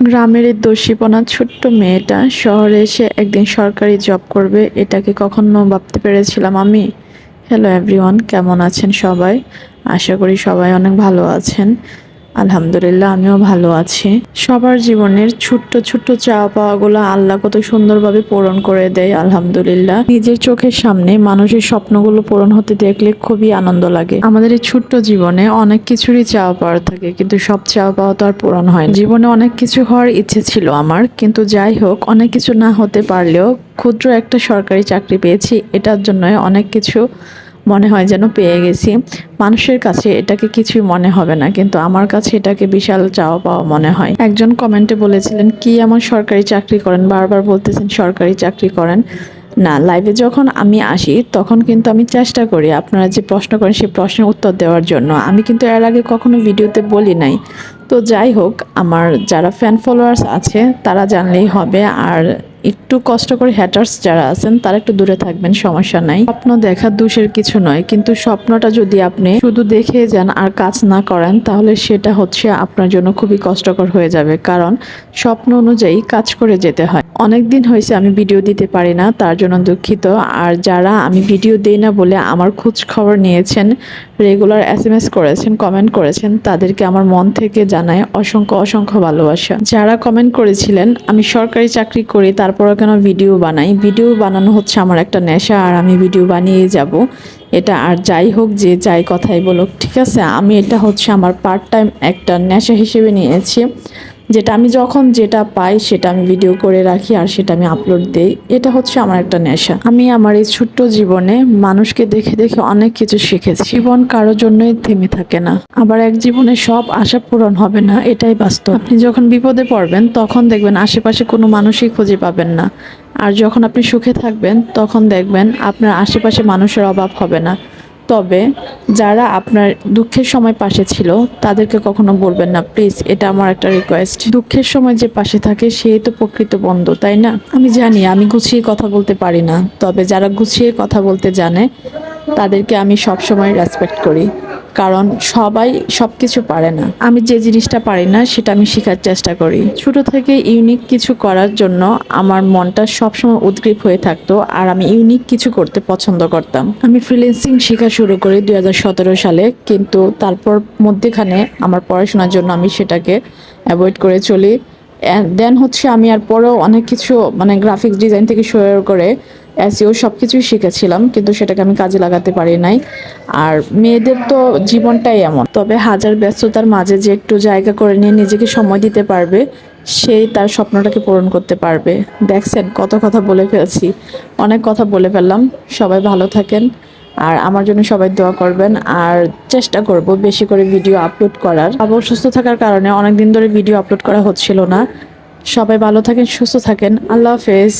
গ্রামের এই দোষীপনা ছোট্ট মেয়েটা শহরে এসে একদিন সরকারি জব করবে এটাকে কখনো ভাবতে পেরেছিলাম আমি? হ্যালো এভরিওয়ান কেমন আছেন সবাই? আশা করি সবাই অনেক ভালো আছেন। আলহামদুলিল্লাহ, আমিও ভালো আছি। সবার জীবনের ছোট্ট ছোট্ট চাওয়া পাওয়াগুলো আল্লাহ কত সুন্দরভাবে পূরণ করে দেয়, আলহামদুলিল্লাহ। নিজের চোখের সামনে মানুষের স্বপ্নগুলো পূরণ হতে দেখলে খুবই আনন্দ লাগে। আমাদের এই ছোট্ট জীবনে অনেক কিছুরই চাওয়া পাওয়ার থাকে, কিন্তু সব চাওয়া পাওয়া তো আর পূরণ হয়। জীবনে অনেক কিছু হওয়ার ইচ্ছে ছিল আমার, কিন্তু যাই হোক, অনেক কিছু না হতে পারলেও ক্ষুদ্র একটা সরকারি চাকরি পেয়েছি, এটার জন্য অনেক কিছু মনে হয় যেন পেয়ে গেছি। মানুষের কাছে এটাকে কিছুই মনে হবে না, কিন্তু আমার কাছে এটাকে বিশাল চাওয়া পাওয়া মনে হয়। একজন কমেন্টে বলেছিলেন, কি এমন সরকারি চাকরি করেন? বারবার বলতেছেন, সরকারি চাকরি করেন। না, লাইভে যখন আমি আসি, তখন কিন্তু আমি চেষ্টা করি আপনারা যে প্রশ্ন করেন সেই প্রশ্নের উত্তর দেওয়ার জন্য। আমি কিন্তু এর আগে কখনো ভিডিওতে বলি নাই। তো যাই হোক, আমার যারা ফ্যান ফলোয়ার্স আছে, তারা জানলেই হবে। আর একটু কষ্ট করে হ্যাটার্স যারা আছেন, তারা একটু দূরে থাকবেন, সমস্যা নাই। স্বপ্ন দেখা দোষের কিছু নয়, কিন্তু স্বপ্নটা যদি আপনি শুধু দেখে যান আর কাজ না করেন, তাহলে সেটা হচ্ছে আপনার জন্য খুবই কষ্টকর হয়ে যাবে। কারণ স্বপ্ন অনুযায়ী কাজ করে যেতে হয়। অনেক দিন হয়েছে আমি ভিডিও দিতে পারি না, তার জন্য দুঃখিত। আর যারা আমি ভিডিও দিই না বলে আমার খোঁজ খবর নিয়েছেন রেগুলার এস এম এস করেছেন কমেন্ট করেছেন, তাদেরকে আমার মন থেকে জানায় অসংখ্য অসংখ্য ভালোবাসা। যারা কমেন্ট করেছিলেন, আমি সরকারি চাকরি করি তারপরও কেন ভিডিও বানাই? ভিডিও বানানো হচ্ছে আমার একটা নেশা আর আমি ভিডিও বানিয়ে যাব। এটা আর যাই হোক যে যাই কথাই বলুক, ঠিক আছে? আমি এটা হচ্ছে আমার পার্ট টাইম একটা নেশা হিসেবে নিয়েছি। যেটা আমি যখন যেটা পাই সেটা আমি ভিডিও করে রাখি আর সেটা আমি আপলোড দেই। এটা হচ্ছে আমার একটা নেশা। আমি আমার এই ছোট্ট জীবনে মানুষকে দেখে দেখে অনেক কিছু শিখেছি। জীবন কারোর জন্যই থেমে থাকে না। আবার এক জীবনে সব আশা পূরণ হবে না, এটাই বাস্তব। আপনি যখন বিপদে পড়বেন, তখন দেখবেন আশেপাশে কোনো মানুষই খুঁজে পাবেন না। আর যখন আপনি সুখে থাকবেন, তখন দেখবেন আপনার আশেপাশে মানুষের অভাব হবে না। তবে যারা আপনার দুঃখের সময় পাশে ছিল, তাদেরকে কখনো বলবেন না, প্লিজ, এটা আমার একটা রিকোয়েস্ট দুঃখের সময় যে পাশে থাকে, সে তো প্রকৃত বন্ধু, তাই না? আমি জানি, আমি গুছিয়ে কথা বলতে পারি না, তবে যারা গুছিয়ে কথা বলতে জানে, তাদেরকে আমি সবসময় রেসপেক্ট করি। কারণ সবাই সব কিছু পারে না। আমি যে জিনিসটা পারি না, সেটা আমি শেখার চেষ্টা করি। ছোট থেকে ইউনিক কিছু করার জন্য আমার মনটা সবসময় উদ্গ্রীব হয়ে থাকতো আর আমি ইউনিক কিছু করতে পছন্দ করতাম। আমি ফ্রিল্যান্সিং শেখা শুরু করি দুই হাজার সতেরো সালে, কিন্তু তারপর মধ্যেখানে আমার পড়াশোনার জন্য আমি সেটাকে অ্যাভয়েড করে চলি। দেন হচ্ছে আমি আর পরেও অনেক কিছু মানে গ্রাফিক্স ডিজাইন থেকে শুরু করে এসিও সব কিছুই শিখেছিলাম, কিন্তু সেটাকে আমি কাজে লাগাতে পারি নাই। আর মেয়েদের তো জীবনটাই এমন। তবে হাজার ব্যস্ততার মাঝে যে একটু জায়গা করে নিয়ে নিজেকে সময় দিতে পারবে, সেই তার স্বপ্নটাকে পূরণ করতে পারবে। দেখছেন কত কথা বলে ফেলছি। অনেক কথা বলে ফেললাম। সবাই ভালো থাকেন। আর আমার জন্য সবাই দোয়া করবেন। আর চেষ্টা করব বেশি করে ভিডিও আপলোড করার। আবার অসুস্থ থাকার কারণে অনেক দিন ধরে ভিডিও আপলোড করা হচ্ছিল না। সবাই ভালো থাকেন, সুস্থ থাকেন। আল্লাহ হাফেজ।